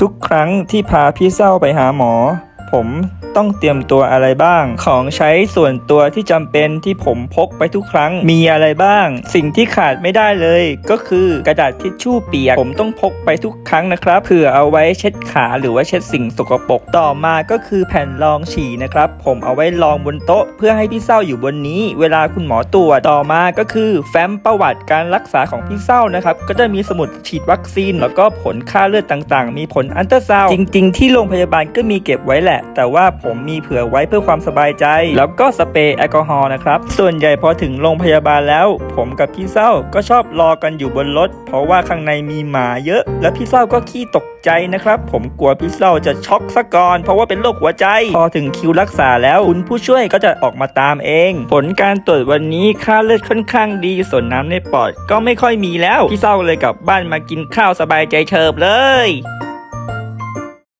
ทุกครั้งที่พาพี่เศร้าไปหาหมอ ผมต้องเตรียมตัวอะไรบ้าง ของใช้ส่วนตัวที่จำเป็นที่ผมพกไปทุกครั้งมีอะไรบ้าง สิ่งที่ขาดไม่ได้เลย ก็คือกระดาษทิชชู่เปียกผมต้องพกไปทุกครั้งนะครับเผื่อเอาไว้เช็ดขาหรือว่าเช็ดสิ่งสกปรกต่อมาก็คือแผ่นรองฉี่นะครับผมเอาไว้รองบนโต๊ะ เพื่อให้พี่เศร้าอยู่บนนี้ เวลาคุณหมอตรวจต่อมาก็คือแฟ้มประวัติการรักษาของพี่เศร้านะครับก็จะมีสมุดฉีดวัคซีน แล้วก็ผลค่าเลือดต่างๆ มีผลอันตราซาวจริง ๆ ที่โรงพยาบาลก็มีเก็บไว้แหละแต่ว่าผมมีเผื่อไว้เพื่อความสบายใจ แล้วก็สเปรย์แอลกอฮอล์นะครับ ส่วนใหญ่พอถึงโรงพยาบาลแล้ว ผมกับพี่เศร้าก็ชอบรอกันอยู่บนรถ เพราะว่าข้างในมีหมาเยอะ และพี่เศร้าก็ขี้ตกใจนะครับ ผมกลัวพี่เศร้าจะช็อกซะก่อน เพราะว่าเป็นโรคหัวใจ พอถึงคิวรักษาแล้วคุณผู้ช่วยก็จะออกมาตามเอง ผลการตรวจวันนี้ค่าเลือดค่อนข้างดี ส่วนน้ำในปอดก็ไม่ค่อยมีแล้ว พี่เศร้าเลยกลับบ้านมากินข้าวสบายใจเฉิบเลย